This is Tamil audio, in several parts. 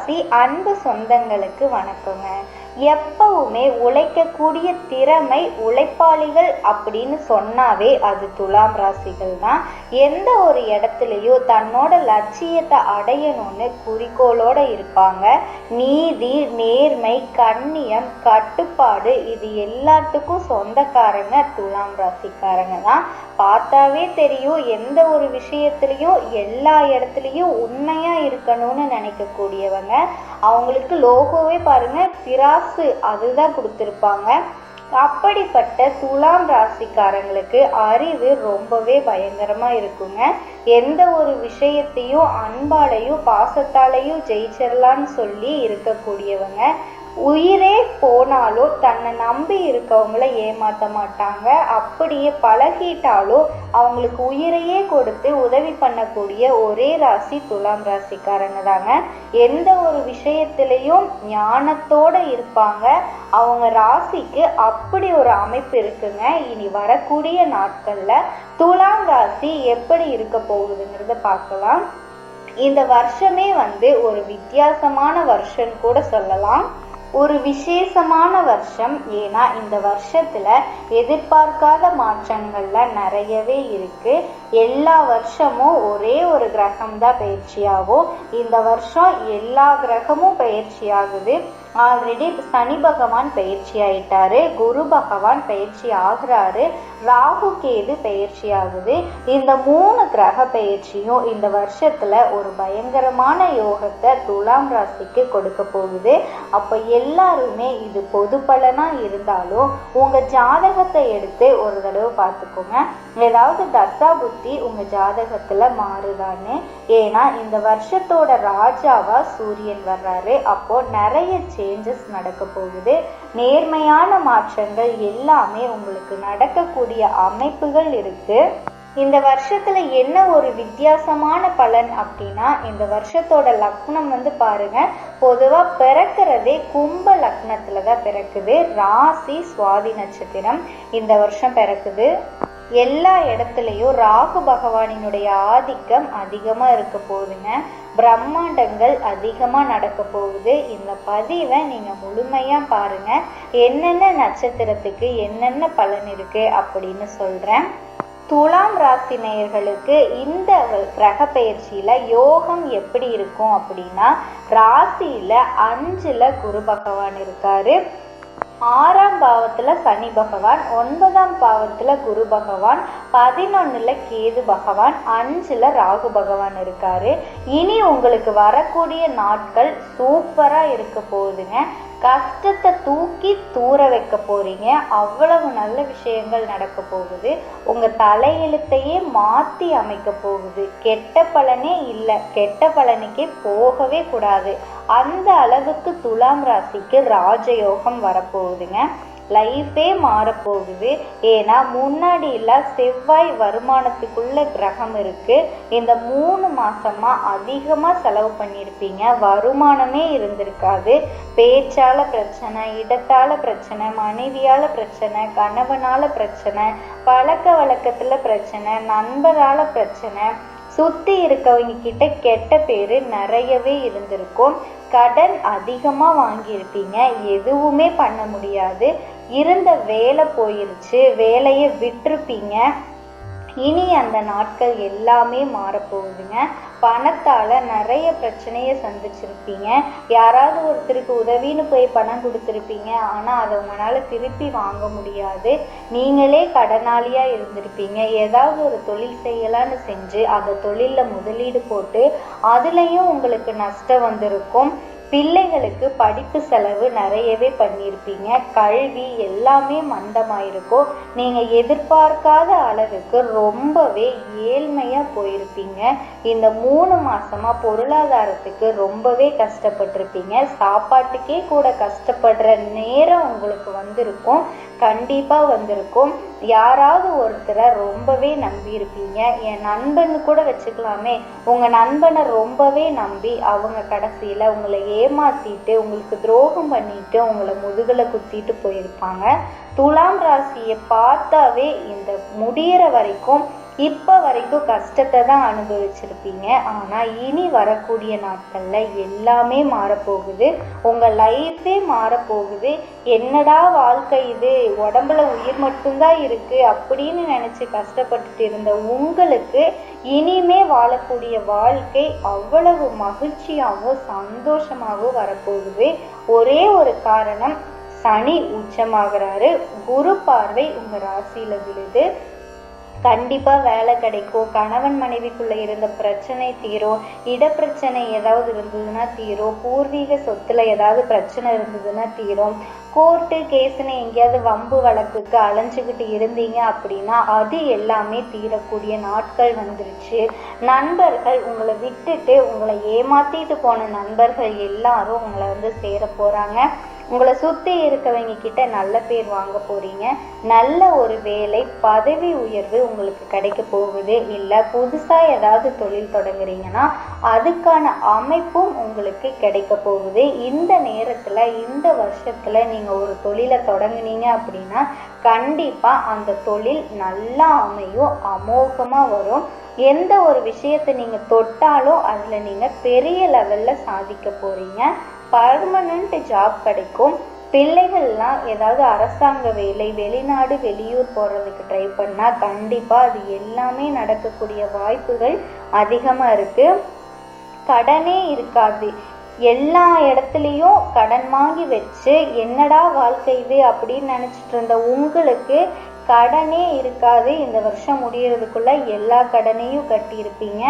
ராசி அன்பு சொந்தங்களுக்கு வணக்கங்க. எப்பவுமே உழைக்கக்கூடிய திறமை உழைப்பாளிகள் அப்படின்னு சொன்னாவே அது துலாம் ராசிகள் தான். எந்த ஒரு இடத்துலையோ தன்னோட லட்சியத்தை அடையணும்னு குறிக்கோளோட இருப்பாங்க. நீதி நேர்மை கண்ணியம் கட்டுப்பாடு இது எல்லாத்துக்கும் சொந்தக்காரங்க துலாம் ராசிக்காரங்க தான். பார்த்தாவே தெரியும் எந்த ஒரு விஷயத்துலையும் எல்லா இடத்துலையும் உண்மையா இருக்கணும்னு நினைக்கக்கூடியவங்க. அவங்களுக்கு லோகோவே பாருங்க பிராசு அதுதான் கொடுத்துருப்பாங்க. அப்படிப்பட்ட துலாம் ராசிக்காரங்களுக்கு அறிவு ரொம்பவே பயங்கரமா இருக்குங்க. எந்த ஒரு விஷயத்தையும் அன்பாலையும் பாசத்தாலையும் ஜெயிச்சிடலான்னு சொல்லி இருக்கக்கூடியவங்க. உயிரே போனாலும் தன்னை நம்பி இருக்கவங்கள ஏமாற்ற மாட்டாங்க. அப்படியே பழகிட்டாலும் அவங்களுக்கு உயிரையே கொடுத்து உதவி பண்ணக்கூடிய ஒரே ராசி துலாம் ராசிக்காரங்க தாங்க. எந்த ஒரு விஷயத்திலையும் ஞானத்தோட இருப்பாங்க. அவங்க ராசிக்கு அப்படி ஒரு அமைப்பு இருக்குங்க. இனி வரக்கூடிய நாட்கள்ல துலாம் ராசி எப்படி இருக்க போகுதுங்கிறத பார்க்கலாம். இந்த வருஷமே வந்து ஒரு வித்தியாசமான வருஷம் கூட சொல்லலாம். ஒரு விசேஷமான வருஷம். ஏன்னா இந்த வருஷத்துல எதிர்பார்க்காத மாற்றங்கள்ல நிறையவே இருக்கு. எல்லா வருஷமும் ஒரே ஒரு கிரகம் தான் பயிற்சியாகும். இந்த வருஷம் எல்லா கிரகமும் பயிற்சி ஆகுது ஆல்ரெடி சனி பகவான் பயிற்சி ஆயிட்டாரு. குரு பகவான் பயிற்சி ஆகுறாரு. ராகு கேது பயிற்சி ஆகுது இந்த மூணு கிரக பயிற்சியும் இந்த வருஷத்துல ஒரு பயங்கரமான யோகத்தை துலாம் ராசிக்கு கொடுக்க போகுது. அப்ப எல்லாருமே இது பொது பலனா இருந்தாலும் உங்க ஜாதகத்தை எடுத்து ஒரு தடவை பார்த்துக்கோங்க. ஏதாவது தசா புத்தி உங்க ஜாதகத்துல மாறுதான்னு. ஏன்னா இந்த வருஷத்தோட ராஜாவா சூரியன் வர்றாரு. அப்போ நிறைய சேஞ்சஸ் நடக்க போகுது. நேர்மையான மாற்றங்கள் எல்லாமே உங்களுக்கு நடக்கக்கூடிய அமைப்புகள் இருக்கு. இந்த வருஷத்துல என்ன ஒரு வித்தியாசமான பலன் அப்படின்னா இந்த வருஷத்தோட லக்னம் வந்து பாருங்க பொதுவா பிறக்கிறதே கும்ப லக்னத்துல தான் பிறக்குது. ராசி சுவாதி நட்சத்திரம் இந்த வருஷம் பிறக்குது. எல்லா இடத்துலையும் ராகு பகவானினுடைய ஆதிக்கம் அதிகமாக இருக்க போகுதுங்க. பிரம்மாண்டங்கள் அதிகமா நடக்க போகுது. இந்த பதிவை நீங்கள் முழுமையாக பாருங்க. என்னென்ன நட்சத்திரத்துக்கு என்னென்ன பலன் இருக்குது அப்படின்னு சொல்கிறேன் துலாம் ராசி நேயர்களுக்கு இந்த கிரக பயிற்சியில யோகம் எப்படி இருக்கும் அப்படின்னா ராசியில அஞ்சுல குரு பகவான் இருக்காரு. ஆறாம் பாவத்தில் சனி பகவான் ஒன்பதாம் பாவத்தில் குரு பகவான் பதினொன்னுல கேது பகவான் அஞ்சில் ராகு பகவான் இருக்காரு. இனி உங்களுக்கு வரக்கூடிய நாட்கள் சூப்பராக இருக்க போகுதுங்க. கஷ்டத்தை தூக்கி தூர வைக்க போகிறீங்க அவ்வளவு நல்ல விஷயங்கள் நடக்க போகுது. உங்கள் தலையெழுத்தையே மாற்றி அமைக்க போகுது. கெட்ட பலனே இல்லை. கெட்ட பலனுக்கே போகவே கூடாது. அந்த அளவுக்கு துலாம் ராசிக்கு ராஜயோகம் வரப்போகுதுங்க. லைஃபே மாறப்போகுது. ஏன்னா முன்னாடியெல்லாம் செவ்வாய் வருமானத்துக்குள்ள கிரகம் இருக்கு. இந்த மூணு மாசமா அதிகமாக செலவு பண்ணியிருப்பீங்க. வருமானமே இருந்திருக்காது. பேச்சால பிரச்சனை இடத்தால பிரச்சனை மனைவியால பிரச்சனை கணவனால பிரச்சனை பழக்க வழக்கத்துல பிரச்சனை நண்பரால பிரச்சனை சுத்தி இருக்கவங்க கிட்ட கெட்ட பேரு நிறையவே இருந்திருக்கும். கடன் அதிகமா வாங்கியிருப்பீங்க. எதுவுமே பண்ண முடியாது. இருந்த வேலை போயிருச்சு. வேலையை விட்டுருப்பீங்க. இனி அந்த நாட்கள் எல்லாமே மாறப்போகுதுங்க. பணத்தால் நிறைய பிரச்சனையை சந்திச்சிருப்பீங்க. யாராவது ஒருத்தருக்கு உதவின்னு போய் பணம் கொடுத்துருப்பீங்க. ஆனால் அதை உங்களால் திருப்பி வாங்க முடியாது. நீங்களே கடனாளியாக இருந்திருப்பீங்க. ஏதாவது ஒரு தொழில் செய்யலான்னு செஞ்சு அந்த தொழிலில் முதலீடு போட்டு அதுலேயும் உங்களுக்கு நஷ்டம் வந்திருக்கும். பிள்ளைகளுக்கு படிப்பு செலவு நிறையவே பண்ணியிருப்பீங்க. கல்வி எல்லாமே மந்தமாயிருக்கும் நீங்கள் எதிர்பார்க்காத அளவுக்கு ரொம்பவே ஏழ்மையாக போயிருப்பீங்க. இந்த மூணு மாசமா பொருளாதாரத்துக்கு ரொம்பவே கஷ்டப்பட்டிருப்பீங்க. சாப்பாட்டுக்கே கூட கஷ்டப்படுற நேரம் உங்களுக்கு வந்திருக்கும். கண்டிப்பாக வந்திருக்கும். யாராவது ஒருத்தரை ரொம்பவே நம்பியிருப்பீங்க. என் நண்பன்னு கூட வச்சுக்கலாமே. உங்கள் நண்பனை ரொம்பவே நம்பி அவங்க கடைசியில் உங்களை ஏமாத்திட்டு உங்களுக்கு துரோகம் பண்ணிட்டு உங்களை முதுகில் குத்திட்டு போயிருப்பாங்க. துலாம் ராசியை பார்த்தாவே இந்த முடியிற வரைக்கும் இப்போ வரைக்கும் கஷ்டத்தை தான் அனுபவிச்சிருப்பீங்க. ஆனால் இனி வரக்கூடிய நாட்களில் எல்லாமே மாறப்போகுது. உங்கள் லைஃபே மாறப்போகுது. என்னடா வாழ்க்கை இது? உடம்புல உயிர் மட்டும்தான் இருக்குது அப்படின்னு நினச்சி கஷ்டப்பட்டுட்டு இருந்த உங்களுக்கு இனிமே வாழக்கூடிய வாழ்க்கை அவ்வளவு மகிழ்ச்சியாகவும் சந்தோஷமாகவும் வரப்போகுது. ஒரே ஒரு காரணம் சனி உச்சமாகிறாரு. குரு பார்வை உங்கள் ராசியில் விழுது. கண்டிப்பாக வேலை கிடைக்கும். கணவன் மனைவிக்குள்ளே இருந்த பிரச்சனை தீரும். இடப்பிரச்சனை ஏதாவது இருந்ததுன்னா தீரும். பூர்வீக சொத்தில் ஏதாவது பிரச்சனை இருந்ததுன்னா தீரும். கோர்ட்டு கேஸுன்னு எங்கேயாவது வம்பு வழக்குக்கு அலைஞ்சுக்கிட்டு இருந்தீங்க அப்படின்னா அது எல்லாமே தீரக்கூடிய நாட்கள் வந்துருச்சு. நண்பர்கள் உங்களை விட்டுட்டு உங்களை ஏமாத்திட்டு போன நண்பர்கள் எல்லாரும் உங்களை வந்து சேர போகிறாங்க உங்களை சுற்றி இருக்கவங்க கிட்ட நல்ல பேர் வாங்க போறீங்க. நல்ல ஒரு வேலை பதவி உயர்வு உங்களுக்கு கிடைக்க போகுது. இல்லை புதுசாக ஏதாவது தொழில் தொடங்குறீங்கன்னா அதுக்கான அமைப்பும் உங்களுக்கு கிடைக்க போகுது. இந்த நேரத்தில் இந்த வருஷத்தில் நீங்கள் ஒரு தொழிலை தொடங்குனீங்க அப்படின்னா கண்டிப்பாக அந்த தொழில் நல்லா அமையும் அமோகமாக வரும். எந்த ஒரு விஷயத்தை நீங்கள் தொட்டாலும் அதில் நீங்கள் பெரிய லெவலில் சாதிக்க போகிறீங்க பர்மனண்ட் ஜாப் கிடைக்கும். பிள்ளைகள்லாம் ஏதாவது அரசாங்க வேலை வெளிநாடு வெளியூர் போகிறதுக்கு ட்ரை பண்ணால் கண்டிப்பாக அது எல்லாமே நடக்கக்கூடிய வாய்ப்புகள் அதிகமாக இருக்குது கடனே இருக்காது. எல்லா இடத்துலையும் கடன் வாங்கி வச்சு என்னடா வாழ்க்கை இது அப்படின்னு நினச்சிட்டு இருந்த உங்களுக்கு கடனே இருக்காது. இந்த வருஷம் முடியறதுக்குள்ள எல்லா கடனையும் கட்டியிருப்பீங்க.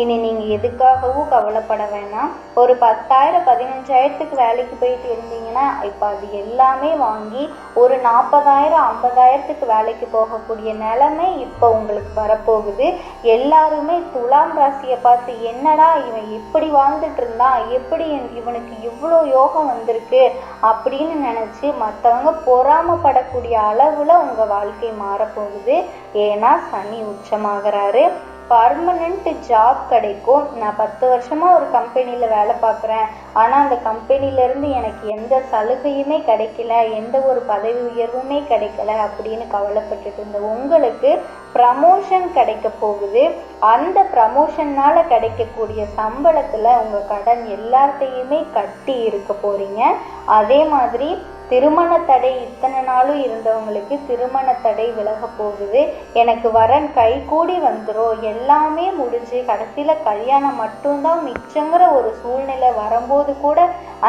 இனி நீங்கள் எதுக்காகவும் கவலைப்பட வேணாம். ஒரு பத்தாயிரம் பதினஞ்சாயிரத்துக்கு வேலைக்கு போயிட்டு இருந்தீங்கன்னா இப்போ அது எல்லாமே வாங்கி ஒரு நாற்பதாயிரம் ஐம்பதாயிரத்துக்கு வேலைக்கு போகக்கூடிய நிலைமை இப்போ உங்களுக்கு வரப்போகுது. எல்லாருமே துலாம் ராசியை பார்த்து என்னடா இவன் இப்படி வாழ்ந்துட்டு இருந்தான்? எப்படி இவனுக்கு இவ்வளோ யோகம் வந்திருக்கு? அப்படின்னு நினச்சி மற்றவங்க பொறாமப்படக்கூடிய அளவில் உங்கள் வாழ்க்கை மாறப்போகுது. ஏன்னா சனி உச்சமாகறாரு. பர்மனண்ட் ஜாப் கிடைக்கும். நான் பத்து வருஷமாக ஒரு கம்பெனியில் வேலை பார்க்குறேன். ஆனால் அந்த கம்பெனிலேருந்து எனக்கு எந்த சலுகையுமே கிடைக்கல. எந்த ஒரு பதவி உயர்வுமே கிடைக்கல அப்படின்னு கவலைப்பட்டுட்டு இருந்த உங்களுக்கு ப்ரமோஷன் கிடைக்க போகுது. அந்த ப்ரமோஷன்னால் கிடைக்கக்கூடிய சம்பளத்தில் உங்கள் கடன் எல்லாத்தையுமே கட்டி இருக்க போகிறீங்க அதே மாதிரி திருமண தடை இத்தனை நாளும் இருந்தவங்களுக்கு திருமண தடை விலக போகுது. எனக்கு வரன் கை கூடி வந்துடும் எல்லாமே முடிஞ்சு கடைசியில் கல்யாணம் மட்டும்தான் மிச்சங்கிற ஒரு சூழ்நிலை வரும்போது கூட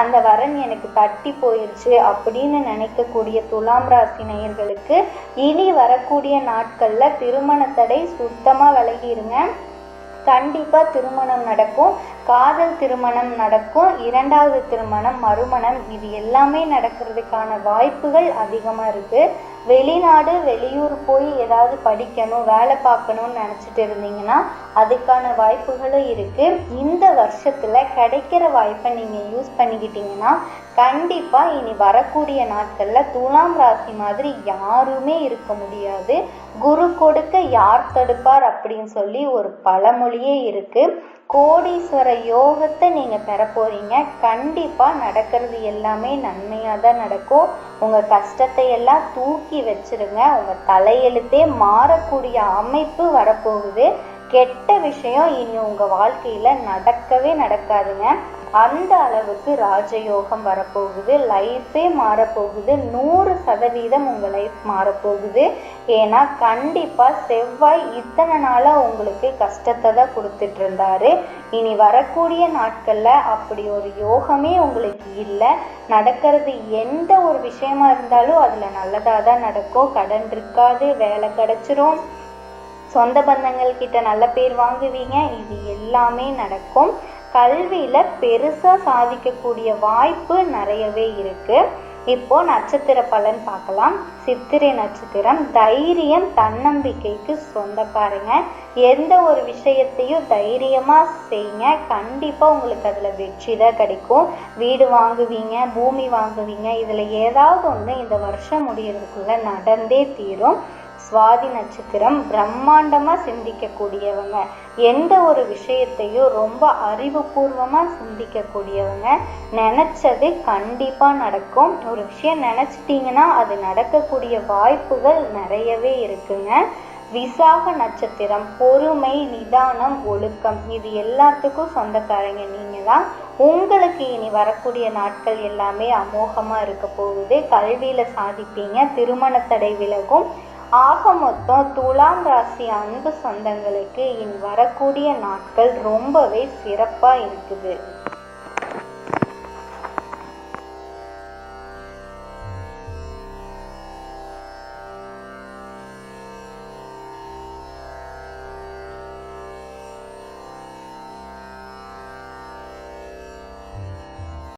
அந்த வரன் எனக்கு தட்டி போயிடுச்சு அப்படின்னு நினைக்கக்கூடிய துலாம் ராசி நேயர்களுக்கு இனி வரக்கூடிய நாட்களில் திருமண தடை சுத்தமாக விலகிடுங்க கண்டிப்பாக திருமணம் நடக்கும். காதல் திருமணம் நடக்கும். இரண்டாவது திருமணம் மறுமணம் இது எல்லாமே நடக்கிறதுக்கான வாய்ப்புகள் அதிகமாக இருக்குது வெளிநாடு வெளியூர் போய் ஏதாவது படிக்கணும் வேலை பார்க்கணும்னு நினச்சிட்டு இருந்தீங்கன்னா அதுக்கான வாய்ப்புகளும் இருக்குது இந்த வருஷத்தில் கிடைக்கிற வாய்ப்பை நீங்கள் யூஸ் பண்ணிக்கிட்டீங்கன்னா கண்டிப்பாக இனி வரக்கூடிய நாட்களில் துலாம் ராசி மாதிரி யாருமே இருக்க முடியாது. குரு கொடுக்க யார் தடுப்பார் அப்படின்னு சொல்லி ஒரு பழமொழியே இருக்குது கோடீஸ்வர யோகத்தை நீங்கள் பெற போகிறீங்க கண்டிப்பாக நடக்கிறது எல்லாமே நன்மையாக தான் நடக்கும். உங்கள் கஷ்டத்தை எல்லாம் தூக்கி வச்சுருங்க. உங்கள் தலையெழுத்தே மாறக்கூடிய அமைப்பு வரப்போகுது. கெட்ட விஷயம் இனி உங்கள் வாழ்க்கையில் நடக்கவே நடக்காதுங்க. அந்த அளவுக்கு ராஜயோகம் வரப்போகுது லைஃபே மாறப்போகுது நூறு சதவீதம் உங்கள் லைஃப் மாறப்போகுது. ஏன்னா கண்டிப்பாக செவ்வாய் இத்தனை நாளாக உங்களுக்கு கஷ்டத்தை தான் கொடுத்துட்டு இருந்தாரு. இனி வரக்கூடிய நாட்களில் அப்படி ஒரு யோகமே உங்களுக்கு இல்லை. நடக்கிறது எந்த ஒரு விஷயமா இருந்தாலும் அதில் நல்லதாக தான் நடக்கும். கடன் இருக்காது வேலை கிடச்சிரும். சொந்த பந்தங்கள் கிட்ட நல்ல பேர் வாங்குவீங்க இது எல்லாமே நடக்கும். கல்வியில் பெருசாக சாதிக்கக்கூடிய வாய்ப்பு நிறையவே இருக்குது இப்போ நட்சத்திர பலன் பார்க்கலாம். சித்திரை நட்சத்திரம் தைரியம் தன்னம்பிக்கைக்கு சொந்தக்காரங்க எந்த ஒரு விஷயத்தையும் தைரியமாக செய்யுங்க கண்டிப்பாக உங்களுக்கு அதில் வெற்றி தான் கிடைக்கும். வீடு வாங்குவீங்க பூமி வாங்குவீங்க. இதில் ஏதாவது ஒன்று இந்த வருஷம் முடியறதுக்குள்ளே நடந்தே தீரும். சுவாதி நட்சத்திரம் பிரம்மாண்டமாக சிந்திக்கக்கூடியவங்க. எந்த ஒரு விஷயத்தையும் ரொம்ப அறிவுபூர்வமாக சிந்திக்கக்கூடியவங்க. நினச்சது கண்டிப்பாக நடக்கும். ஒரு விஷயம் நினச்சிட்டிங்கன்னா அது நடக்கக்கூடிய வாய்ப்புகள் நிறையவே இருக்குங்க. விசாக நட்சத்திரம் பொறுமை நிதானம் ஒழுக்கம் இது எல்லாத்துக்கும் சொந்தக்காரங்க நீங்கள் தான் உங்களுக்கு இனி வரக்கூடிய நாட்கள் எல்லாமே அமோகமாக இருக்க போகுது. கல்வியில் சாதிப்பீங்க திருமண தடை விலகும். ஆக மொத்தம் துலாம் ராசி அன்பு சொந்தங்களுக்கு இனி வரக்கூடிய நாட்கள் ரொம்பவே சிறப்பாக இருக்குது.